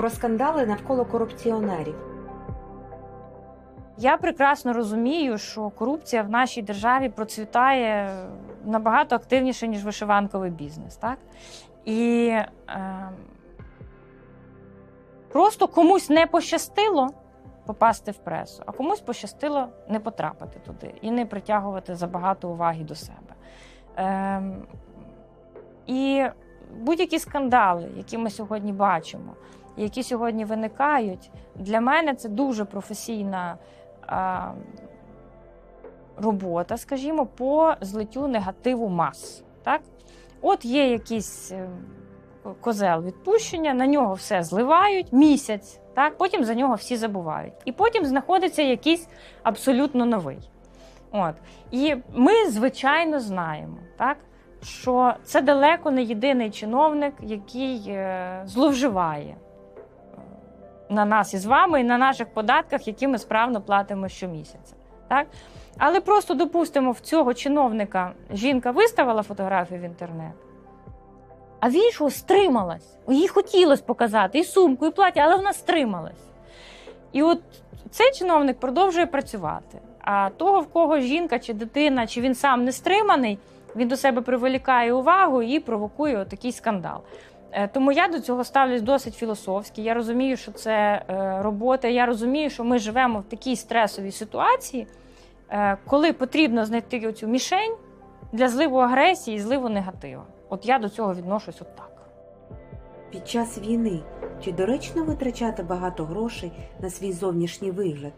про скандали навколо корупціонерів. Я прекрасно розумію, що корупція в нашій державі процвітає набагато активніше, ніж вишиванковий бізнес. Так? І е, просто комусь не пощастило попасти в пресу, а комусь пощастило не потрапити туди і не притягувати забагато уваги до себе. Е, і будь-які скандали, які ми сьогодні бачимо, які сьогодні виникають, для мене це дуже професійна а, робота, скажімо, по злиттю негативу мас. Так? От є якийсь е, козел відпущення, на нього все зливають місяць, так? потім за нього всі забувають. І потім знаходиться якийсь абсолютно новий. От. І ми, звичайно, знаємо, так? що це далеко не єдиний чиновник, який е, зловживає на нас із вами і на наших податках, які ми справно платимо щомісяця. Так? Але просто допустимо, в цього чиновника жінка виставила фотографію в інтернет, а в іншого стрималась. Їй хотілося показати і сумку, і плаття, але вона стрималась. І от цей чиновник продовжує працювати. А того, в кого жінка чи дитина, чи він сам не стриманий, він до себе приволікає увагу і провокує такий скандал. Е, Тому я до цього ставлюсь досить філософськи. Я розумію, що це е, робота. Я розумію, що ми живемо в такій стресовій ситуації, е, коли потрібно знайти оцю мішень для зливу агресії і зливу негативу. От я до цього відношусь от так. Під час війни чи доречно витрачати багато грошей на свій зовнішній вигляд?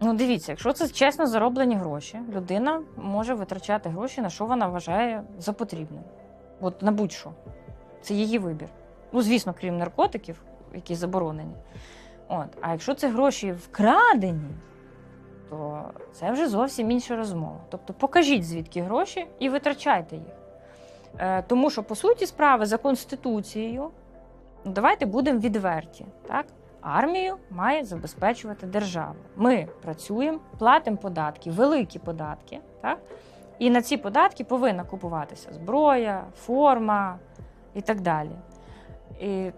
Ну, дивіться, якщо це чесно зароблені гроші, людина може витрачати гроші на що вона вважає за потрібним. От на будь-що. Це її вибір. Ну, звісно, крім наркотиків, які заборонені. От. А якщо це гроші вкрадені, то це вже зовсім інша розмова. Тобто покажіть, звідки гроші, і витрачайте їх. Е, тому що, по суті, справи за Конституцією, ну, давайте будемо відверті. Так? Армію має забезпечувати держава. Ми працюємо, платимо податки, великі податки. Так? І на ці податки повинна купуватися зброя, форма і так далі. І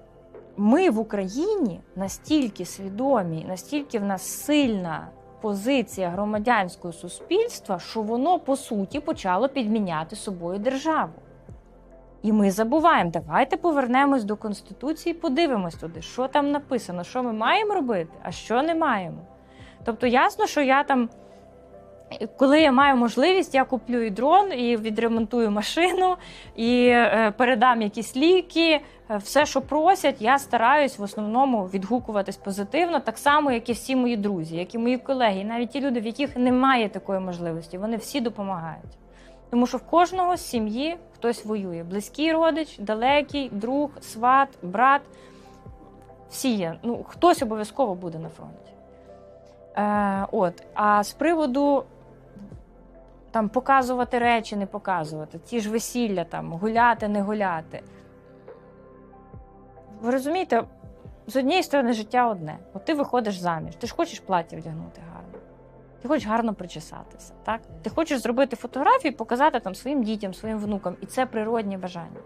ми в Україні настільки свідомі, настільки в нас сильна позиція громадянського суспільства, що воно по суті почало підміняти собою державу. І ми забуваємо, давайте повернемось до Конституції, подивимось туди, що там написано, що ми маємо робити, а що не маємо. Тобто, ясно, що я там, коли я маю можливість, я куплю і дрон, і відремонтую машину, і е, передам якісь ліки. Е, Все, що просять, я стараюсь в основному відгукуватись позитивно, так само, як і всі мої друзі, як і мої колеги, і навіть ті люди, в яких немає такої можливості, вони всі допомагають. Тому що в кожного з сім'ї хтось воює. Близький родич, далекий, друг, сват, брат. Всі є. Ну, хтось обов'язково буде на фронті. Е, от. А з приводу там, показувати речі, не показувати, ті ж весілля, там, гуляти, не гуляти. Ви розумієте, з однієї сторони життя одне. От ти виходиш заміж, ти ж хочеш плаття вдягнути гарно. Ти хочеш гарно причесатися, так? Ти хочеш зробити фотографії, показати там своїм дітям, своїм внукам, і це природні бажання.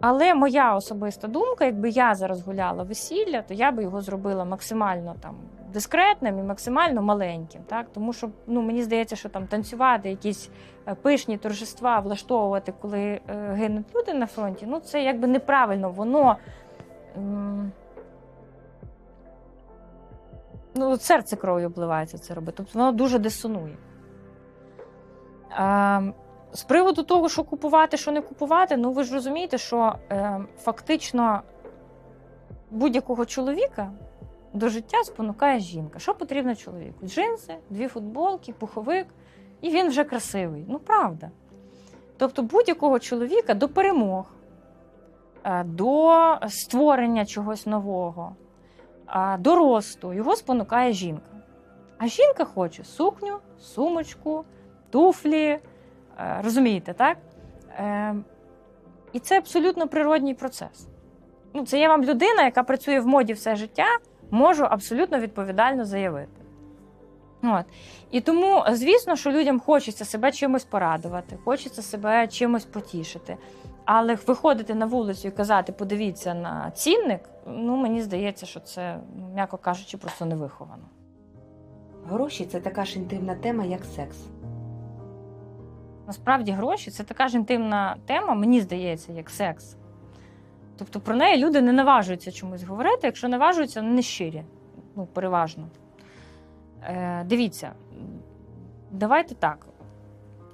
Але моя особиста думка, якби я зараз гуляла весілля, то я би його зробила максимально там дискретним і максимально маленьким. Так? Тому що ну, мені здається, що там танцювати, якісь е, пишні торжества влаштовувати, коли е, гинуть люди на фронті, ну це якби неправильно, воно. ну, серце кров'ю обливається це робити. Тобто воно дуже дисонує. А, з приводу того, що купувати, що не купувати, ну ви ж розумієте, що е, фактично будь-якого чоловіка до життя спонукає жінка. Що потрібно чоловіку? Джинси, дві футболки, пуховик, і він вже красивий. Ну, правда. Тобто будь-якого чоловіка до перемог, е, до створення чогось нового, до росту його спонукає жінка. А жінка хоче сукню, сумочку, туфлі. е, Розумієте, так? Е, І це абсолютно природній процес. Ну, це є вам людина, яка працює в моді все життя, можу абсолютно відповідально заявити. От. І тому, звісно, що людям хочеться себе чимось порадувати, хочеться себе чимось потішити. Але виходити на вулицю і казати, подивіться на цінник, ну мені здається, що це, ну, м'яко кажучи, просто невиховано. Гроші це така ж інтимна тема, як секс. Насправді гроші це така ж інтимна тема, мені здається, як секс. Тобто про неї люди не наважуються чомусь говорити, якщо наважуються, вони не щирі. Ну, переважно. Е, дивіться, давайте так.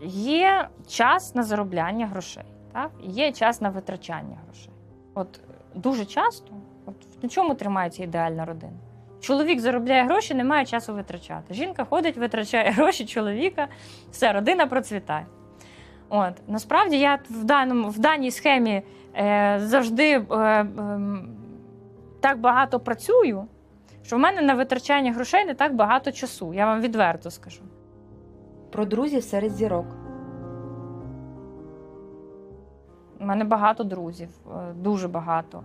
Є час на заробляння грошей, так? є час на витрачання грошей. От дуже часто, от на чому тримається ідеальна родина? Чоловік заробляє гроші, не має часу витрачати. Жінка ходить, витрачає гроші чоловіка, все, родина процвітає. От насправді я в даному в даній схемі е, завжди е, е, так багато працюю, що в мене на витрачання грошей не так багато часу. Я вам відверто скажу. Про друзів серед зірок. У мене багато друзів, е, дуже багато.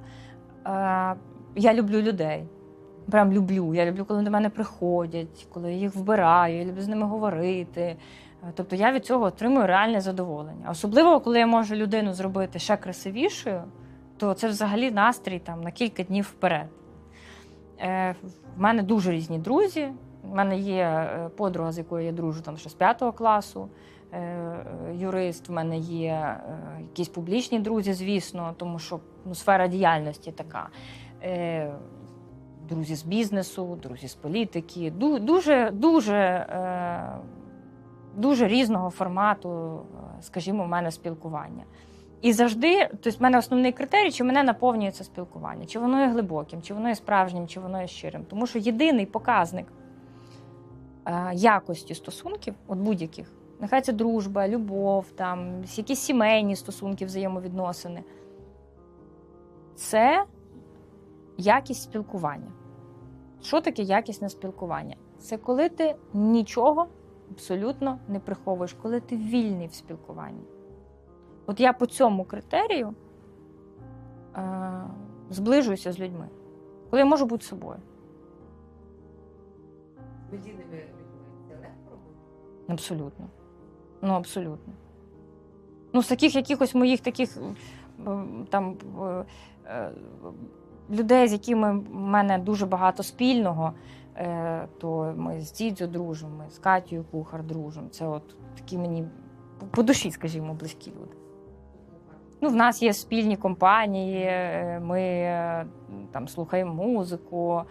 Е, Я люблю людей. Прям люблю. Я люблю, коли до мене приходять, коли я їх вбираю, я люблю з ними говорити. Е, Тобто я від цього отримую реальне задоволення. Особливо, коли я можу людину зробити ще красивішою, то це взагалі настрій там, на кілька днів вперед. Е, В мене дуже різні друзі. У мене є е, подруга, з якою я дружу там ще з п'ятого класу. е, Юрист, в мене є якісь публічні друзі, звісно, тому що ну, сфера діяльності така. Друзі з бізнесу, друзі з політики. Дуже, дуже, е, дуже різного формату, е, скажімо, в мене спілкування. І завжди, тобто, в мене основний критерій, чи мене наповнює це спілкування, чи воно є глибоким, чи воно є справжнім, чи воно є щирим. Тому що єдиний показник е, якості стосунків, от будь-яких, нехай це дружба, любов, там, якісь сімейні стосунки, взаємовідносини, це якість спілкування. Що таке якісне спілкування? Це коли ти нічого абсолютно не приховуєш, коли ти вільний в спілкуванні. От я по цьому критерію е, зближуюся з людьми, коли я можу бути собою. Абсолютно. Ну, абсолютно. Ну, з таких якихось моїх таких е, там е, е, людей, з якими в мене дуже багато спільного, е, то ми з Дідзю дружимо, ми з Катією Кухар дружимо. Це от такі мені по душі, скажімо, близькі люди. Ну, в нас є спільні компанії, е, ми е, там слухаємо музику,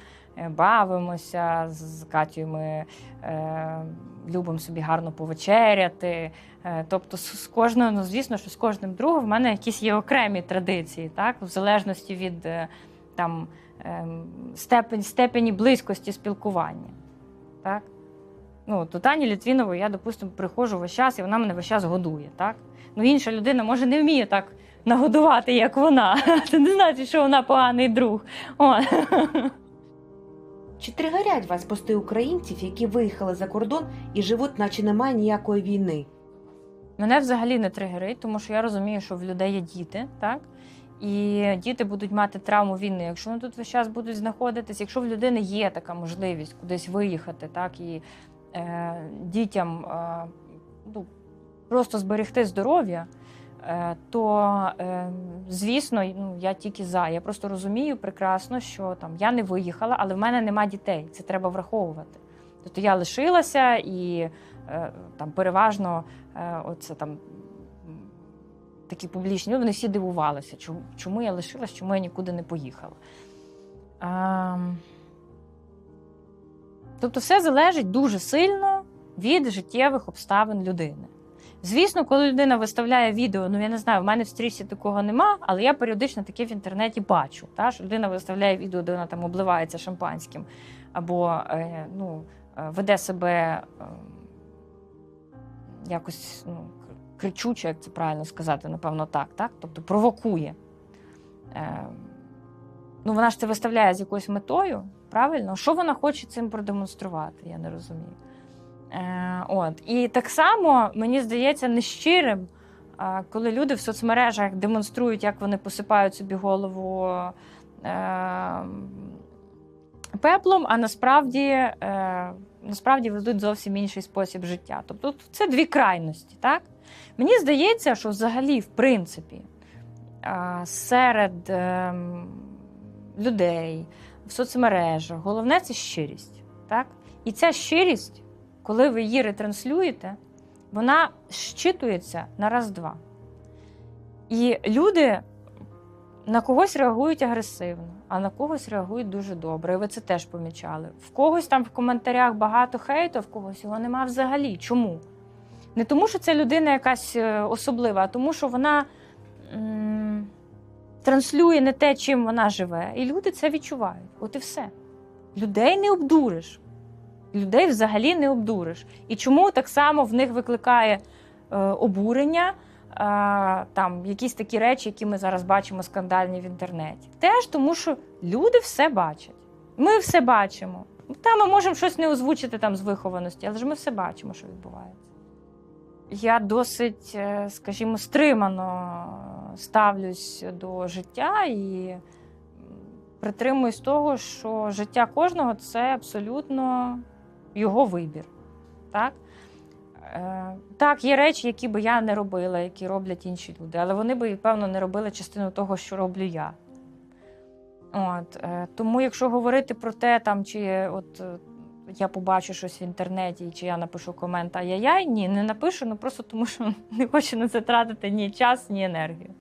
бавимося з Катєю. Ми е, любимо собі гарно повечеряти. Е, Тобто, з кожною, ну звісно, що з кожним другом в мене якісь є окремі традиції, так, в залежності від там, ем, степень, степені близькості спілкування. Так? Ну, у Тані Літвінової я, допустимо, приходжу весь час, і вона мене весь час годує. Так? Ну, інша людина може не вміє так нагодувати, як вона. Це не значить, що вона поганий друг. О. Чи тригерять вас пости українців, які виїхали за кордон і живуть, наче немає ніякої війни? Мене взагалі не тригерить, тому що я розумію, що в людей є діти, так? І діти будуть мати травму війни. Якщо вони тут весь час будуть знаходитись, якщо в людини є така можливість кудись виїхати, так і е, дітям е, ну, просто зберегти здоров'я, е, то е, звісно, ну я тільки за. Я просто розумію прекрасно, що там я не виїхала, але в мене нема дітей. Це треба враховувати. Тобто я лишилася і е, там переважно е, оце там. Такі публічні, ну, вони всі дивувалися, чому, я лишилась, чому я нікуди не поїхала. Ем, Тобто, все залежить дуже сильно від життєвих обставин людини. Звісно, коли людина виставляє відео, ну я не знаю, в мене в стрічці такого нема, але я періодично таке в інтернеті бачу. Та, що людина виставляє відео, де вона там обливається шампанським, або е, ну, е, веде себе е, якось ну, кричуче, як це правильно сказати, напевно, так, так? Тобто провокує. Е, ну, вона ж це виставляє з якоюсь метою, правильно? Що вона хоче цим продемонструвати, я не розумію. Е, от. І так само, мені здається, нещирим, е, коли люди в соцмережах демонструють, як вони посипають собі голову е, пеплом, а насправді, е, насправді ведуть зовсім інший спосіб життя. Тобто це дві крайності. Так? Мені здається, що взагалі, в принципі, серед ем, людей в соцмережах. Головне це щирість. Так? І ця щирість, коли ви її ретранслюєте, вона щитується на раз-два. І люди на когось реагують агресивно, а на когось реагують дуже добре. І ви це теж помічали. В когось там в коментарях багато хейту, в когось його нема взагалі. Чому? Не тому, що це людина якась е, особлива, а тому, що вона м- транслює не те, чим вона живе. І люди це відчувають. От і все. Людей не обдуриш. Людей взагалі не обдуриш. І чому так само в них викликає е, обурення? е, Там якісь такі речі, які ми зараз бачимо скандальні в інтернеті. Теж тому, що люди все бачать. Ми все бачимо. Та ми можемо щось не озвучити там з вихованості, але ж ми все бачимо, що відбувається. Я досить, е, скажімо, стримано ставлюсь до життя і притримуюсь того, що життя кожного це абсолютно його вибір. Так? Е, Так, є речі, які би я не робила, які роблять інші люди, але вони би, певно, не робили частину того, що роблю я. От, е, тому, якщо говорити про те, там, чи от, я побачу щось в інтернеті, чи я напишу комент ай-яй-яй, ні, не напишу, ну просто тому що не хочу на це тратити ні час, ні енергію.